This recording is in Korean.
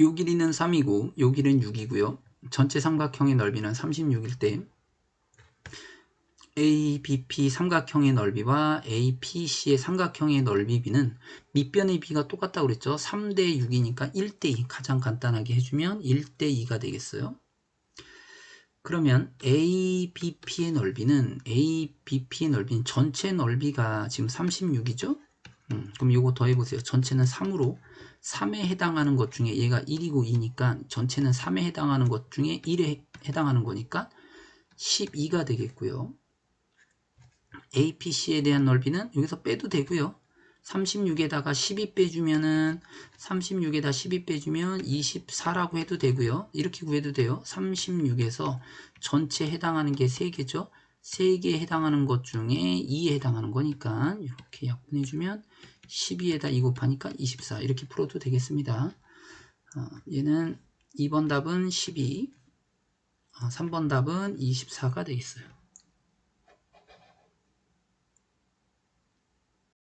요 길이는 3이고 요 길이는 6이고요. 전체 삼각형의 넓이는 36일 때 ABP 삼각형의 넓이와 APC의 삼각형의 넓이비는 밑변의 비가 똑같다고 그랬죠. 3대 6이니까 1대 2 가장 간단하게 해주면 1대 2가 되겠어요. 그러면 ABP의 넓이는 ABP의 넓이는 전체 넓이가 지금 36이죠. 음, 그럼 이거 더해보세요. 전체는 3으로 3에 해당하는 것 중에 얘가 1이고 2니까 전체는 3에 해당하는 것 중에 1에 해당하는 거니까 12가 되겠고요. APC에 대한 넓이는 여기서 빼도 되고요. 36에다가 12 빼주면은 36에다 12 빼주면 24라고 해도 되고요. 이렇게 구해도 돼요. 36에서 전체 해당하는 게 3개죠. 3개에 해당하는 것 중에 2에 해당하는 거니까 이렇게 약분해주면 12에다 2 곱하니까 24 이렇게 풀어도 되겠습니다. 어, 얘는 2번 답은 12, 어, 3번 답은 24가 되겠어요.